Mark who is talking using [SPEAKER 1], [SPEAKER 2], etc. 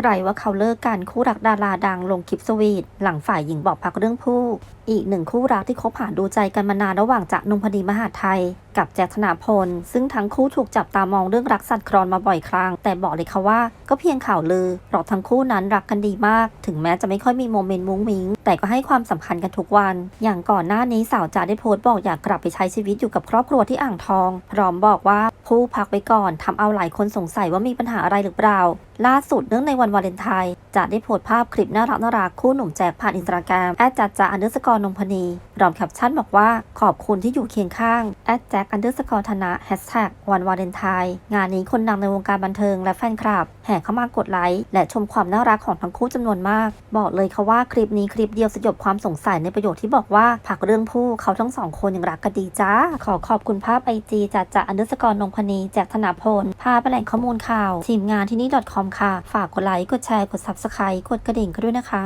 [SPEAKER 1] ใครว่าเขาเลิกกันคู่รักดาราดังลงคลิปสวีทหลังฝ่ายหญิงบอกพักเรื่องผู้ อีกหนึ่งคู่รักที่คบหาดูใจกันมานานระหว่างจากนุงพดีมหาไทย กับแจ็คธนาพล ซึ่งทั้งคู่ถูกจับตามองเรื่องรักสัตว์ครอนมาบ่อยครั้ง แต่บอกเลยค่ะว่าก็เพียงข่าวลือเพราะทั้งคู่นั้นรักกันดีมาก ถึงแม้จะไม่ค่อยมีโมเมนต์มุ้งมิ้ง แต่ก็ให้ความสำคัญกันทุกวัน อย่างก่อนหน้านี้สาวจ๋าได้โพสต์บอกอยากกลับไปใช้ชีวิตอยู่กับครอบครัวที่อ่างทอง พร้อมบอกว่าผู้พักไปก่อนทำเอาหลายคนสงสัยว่ามีปัญหาอะไรหรือเปล่าล่าสุดเนื่องในวันวาเลนไทน์จะได้โพสต์ภาพคลิปน่ารักน่ารักคู่หนุ่มแจ็คผ่านอินสตาแกรมแอดจัดจาอนเดอร์สกอร์นงพนีพร้อมแคปชั่นบอกว่าขอบคุณที่อยู่เคียงข้างแอดแจ็คอันเดอร์สกอร์ธนะแฮชแท็กวันวาเลนไทน์งานนี้คนดังในวงการบันเทิงและแฟนคลับ แห่เข้ามากดไลค์และชมความน่ารักของทั้งคู่จำนวนมาก บอกเลยค่ะว่าคลิปนี้คลิปเดียวสยบความสงสัยในประโยคที่บอกว่าผักเรื่องผู้เขาทั้งสองคนยังรักกันดีจ้า ขอขอบคุณภาพไอจีจัดจาอันเดอร์สกอร์นงพนีแจ็คธนาพลพาไปแหล่งข้อมูลข่าว ทีมงานที่นี่ .com ค่ะ ฝากกดไลค์กดแชร์กด subscribe กดกระดิ่งกันด้วยนะคะ